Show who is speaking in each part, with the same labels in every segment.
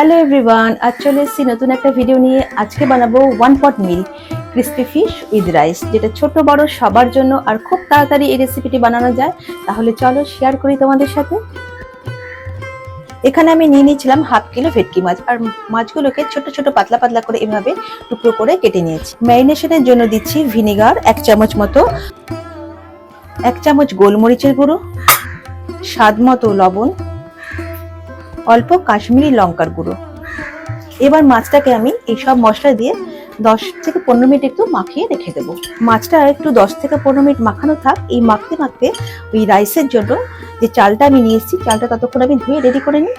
Speaker 1: Hello everyone আজ চলে এসেছি নতুন একটা ভিডিও নিয়ে আজকে বানাবো one pot meal crispy fish with rice যেটা ছোট বড় সবার জন্য আর খুব তাড়াতাড়ি এই রেসিপিটি বানানো যায়। তাহলে চলো শেয়ার করি তোমাদের সাথে। এখানে আমি নিয়ে নিয়েছিলাম হাফ কিলো ভেটকি মাছ, আর মাছগুলোকে ছোট ছোট পাতলা পাতলা করে এভাবে টুকরো করে কেটে নিয়েছি। ম্যারিনেশনের জন্য দিচ্ছি ভিনেগার এক চামচ মতো, এক চামচ গোলমরিচের গুঁড়ো, স্বাদ মতো লবণ অল্প কাশ্মীরি লঙ্কার গুঁড়ো। এবার মাছটাকে আমি এই সব মশলা দিয়ে দশ থেকে পনেরো মিনিট একটু মাখিয়ে রেখে দেবো। মাছটা একটু দশ থেকে পনেরো মিনিট মাখানো থাক। এই মাখতে মাখতে ওই রাইসের জন্য যে চালটা আমি নিয়ে এসেছি, চালটা ততক্ষণ আমি ধুয়ে রেডি করে নিই।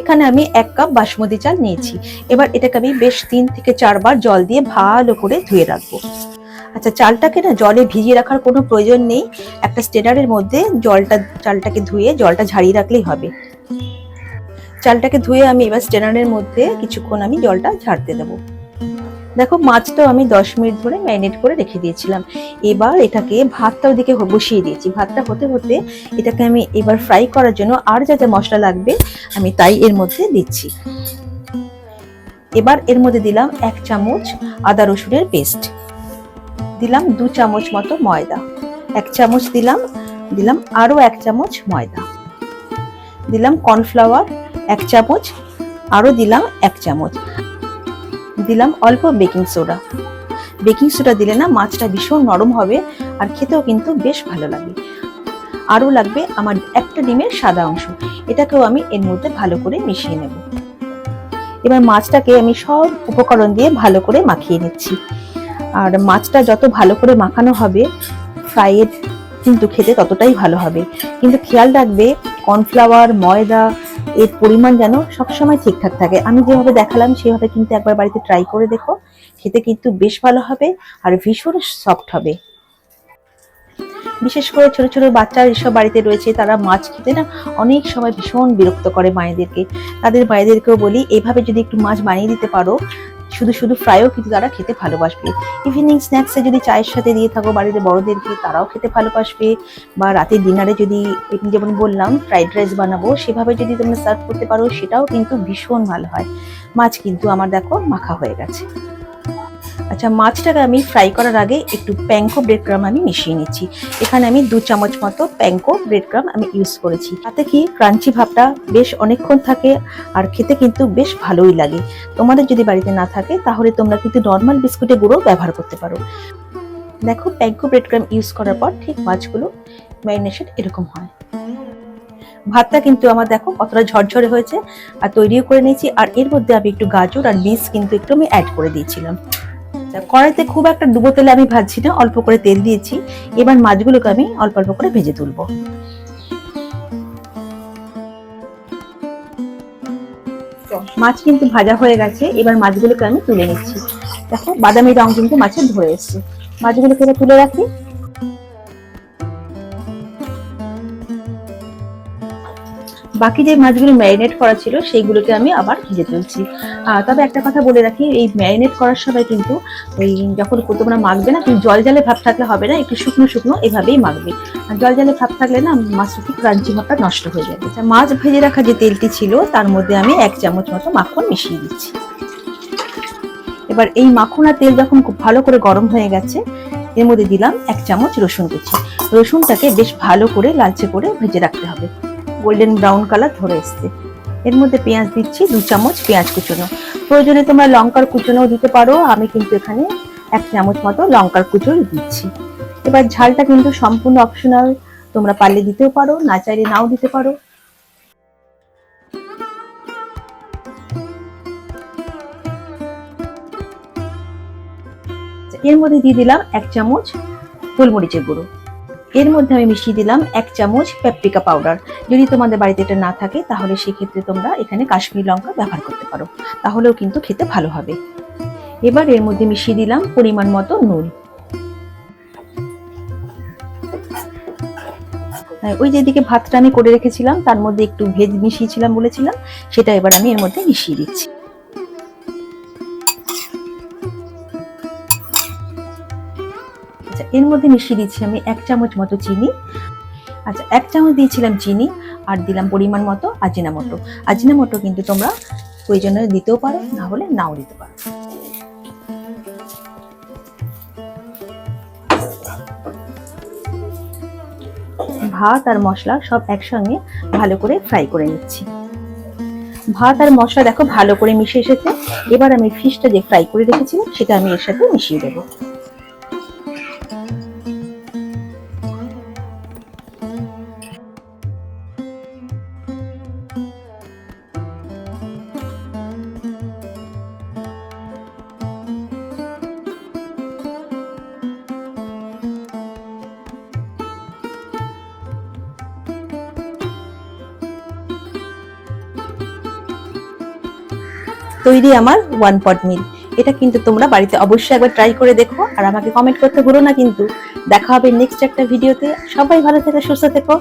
Speaker 1: এখানে আমি এক কাপ বাসমতি চাল নিয়েছি। এবার এটাকে আমি বেশ তিন থেকে চারবার জল দিয়ে ভালো করে ধুয়ে রাখব। আচ্ছা চালটাকে না জলে ভিজিয়ে রাখার কোনো প্রয়োজন নেই। একটা স্টেনারের মধ্যে জলটা, চালটাকে ধুয়ে জলটা ঝাড়িয়ে রাখলেই হবে। চালটাকে ধুয়ে আমি এবার স্টেনারের মধ্যে কিছুক্ষণ আমি জলটা ঝাড়তে দেবো। দেখো, মাছটাও আমি দশ মিনিট ধরে ম্যারিনেট করে রেখে দিয়েছিলাম। এবার এটাকে ভাতটা ওদিকে বসিয়ে দিয়েছি। ভাতটা হতে হতে এটাকে আমি এবার ফ্রাই করার জন্য আর যা যা মশলা লাগবে আমি তাই এর মধ্যে দিচ্ছি। এবার এর মধ্যে দিলাম এক চামচ আদা রসুনের পেস্ট। দিলাম দু চামচ মতো ময়দা। এক চামচ দিলাম দিলাম আরও এক চামচ ময়দা। দিলাম কর্নফ্লাওয়ার এক চামচ আরও দিলাম এক চামচ। দিলাম অল্প বেকিং সোডা। বেকিং সোডা দিলে না মাছটা ভীষণ নরম হবে আর খেতেও কিন্তু বেশ ভালো লাগে। আরও লাগবে আমার একটা ডিমের সাদা অংশ। এটাকেও আমি এর মধ্যে ভালো করে মিশিয়ে নেব। এবার মাছটাকে আমি সব উপকরণ দিয়ে ভালো করে মাখিয়ে নিচ্ছি। আর মাছটা যত ভালো করে মাখানো হবে, ফ্রাইয়ের কিন্তু খেতে ততটাই ভালো হবে। কিন্তু খেয়াল রাখবে, কর্নফ্লাওয়ার, ময়দা এর পরিমাণ যেন সবসময় ঠিকঠাক থাকে। আমি যেভাবে দেখালাম, সেভাবে কিন্তু একবার বাড়িতে ট্রাই করে দেখো। খেতে কিন্তু বেশ ভালো হবে আর ভীষণ সফট হবে। বিশেষ করে ছোট ছোট বাচ্চা এসব বাড়িতে রয়েছে, তারা মাছ খেতে না অনেক সময় ভীষণ বিরক্ত করে মায়েদেরকে। তাদের মায়েদেরকেও বলি, এভাবে যদি একটু মাছ বানিয়ে দিতে পারো শুধু শুধু ফ্রাইও কিন্তু তারা খেতে ভালোবাসবে। ইভিনিং স্ন্যাক্সে যদি চায়ের সাথে দিয়ে থাকো বাড়িতে বড়দেরকে, তারাও খেতে ভালোবাসবে। বা রাতে ডিনারে যদি যেমন বললাম ফ্রাইড রাইস বানাবো, সেভাবে যদি তোমরা সার্ভ করতে পারো, সেটাও কিন্তু ভীষণ ভালো হয়। মাছ কিন্তু আমার দেখো মাখা হয়ে গেছে। আচ্ছা মাছটাকে আমি ফ্রাই করার আগে একটু প্যাঙ্কো ব্রেড ক্রাম আমি মিশিয়ে নিচ্ছি। এখানে আমি দু চামচ মতো প্যাঙ্কো ব্রেড ক্রাম আমি ইউজ করেছি। তাতে কি ক্রাঞ্চি ভাবটা বেশ অনেকক্ষণ থাকে আর খেতে কিন্তু বেশ ভালোই লাগে। তোমাদের যদি বাড়িতে না থাকে, তাহলে তোমরা কিন্তু নর্মাল বিস্কুটের গুঁড়ো ব্যবহার করতে পারো। দেখো প্যাঙ্কো ব্রেড ক্রাম ইউজ করার পর ঠিক মাছগুলো ম্যারিনেশন এরকম হয়। ভাতটা কিন্তু আমার দেখো কতটা ঝরঝরে হয়েছে, আর তৈরিও করে নিয়েছি। আর এর মধ্যে আমি একটু গাজর আর বিনস কিন্তু একটু আমি অ্যাড করে দিয়েছিলাম। কড়াইতে খুব একটা ডুবো তেলে আমি ভাজছি না, অল্প করে তেল দিয়েছি। এবার মাছগুলোকে আমি অল্প অল্প করে ভেজে তুলবো। মাছ কিন্তু ভাজা হয়ে গেছে, এবার মাছগুলোকে আমি তুলে নিচ্ছি। দেখো, বাদামি রং কিন্তু মাছের ধরে এসছে। মাছগুলোকে তুলে রাখি। বাকি যে মাছগুলো ম্যারিনেট করা ছিল সেইগুলোকে আমি আবার ভেজে তুলছি। তবে একটা কথা বলে রাখি এই ম্যারিনেট করার সময় কিন্তু ওই যখন তোমরা মাখবে না তুমি জল জালে ভাব থাকলে হবে না একটু শুকনো শুকনো এভাবেই মাখবে। আর জল জালে ভাব থাকলে না মাছটা কি ক্রাঞ্চি ভাবটা নষ্ট হয়ে যাবে আচ্ছা, মাছ ভেজে রাখা যে তেলটি ছিল তার মধ্যে আমি এক চামচ মতো মাখন মিশিয়ে দিচ্ছি। এবার এই মাখন আর তেল যখন খুব ভালো করে গরম হয়ে গেছে এর মধ্যে দিলাম এক চামচ রসুন কুচি। রসুনটাকে বেশ ভালো করে লালচে করে ভেজে রাখতে হবে। গোল্ডেন ব্রাউন কালার ধরে এসছে। এর মধ্যে পেঁয়াজ দিচ্ছি, দু চামচ পেঁয়াজ কুচনো। প্রয়োজনে তোমরা লঙ্কার কুচনোও দিতে পারো, আমি কিন্তু এখানে এক চামচ মতো লঙ্কার কুচো দিচ্ছি। এবার ঝালটা কিন্তু সম্পূর্ণ অপশনাল তোমরা পারলে দিতেও পারো, না চাইলে নাও দিতে পারো। এর মধ্যে দিয়ে দিলাম এক চামচ গোলমরিচের গুঁড়ো। এর মধ্যে আমি মিশিয়ে দিলাম এক চামচ প্যাপরিকা পাউডার যদি তোমাদের বাড়িতে এটা না থাকে, তাহলে সেক্ষেত্রে তোমরা এখানে কাশ্মীর লঙ্কা ব্যবহার করতে পারো। তাহলেও কিন্তু খেতে ভালো হবে। এবার এর মধ্যে মিশিয়ে দিলাম পরিমাণ মতো নুন। ওই যেদিকে ভাতটা আমি করে রেখেছিলাম, তার মধ্যে একটু ভেজ মিশিয়েছিলাম বলেছিলাম, সেটা এবার আমি এর মধ্যে মিশিয়ে দিচ্ছি। আচ্ছা এর মধ্যে মিশিয়ে দিচ্ছি আমি এক চামচ মতো চিনি। আচ্ছা এক চামচ দিয়েছিলাম চিনি আর দিলাম পরিমাণ মতো আজিনা মতো আজিনা মতো কিন্তু তোমরা প্রয়োজনে দিতেও পারো, না হলে নাও দিতে পারো। ভাত আর মশলা সব একসঙ্গে ভালো করে ফ্রাই করে নিচ্ছি। ভাত আর মশলা দেখো ভালো করে মিশে এসেছে। এবার আমি ফিশটা যে ফ্রাই করে রেখেছিলাম, সেটা আমি এর সাথে মিশিয়ে দেবো। তৈরি আমার ওয়ান পট মিল এটা কিন্তু তোমরা বাড়িতে অবশ্যই একবার ট্রাই করে দেখো আর আমাকে কমেন্ট করতে ভুলো না কিন্তু। দেখা হবে নেক্সট একটা ভিডিওতে সবাই ভালো থেকো, সুস্থ থেকো।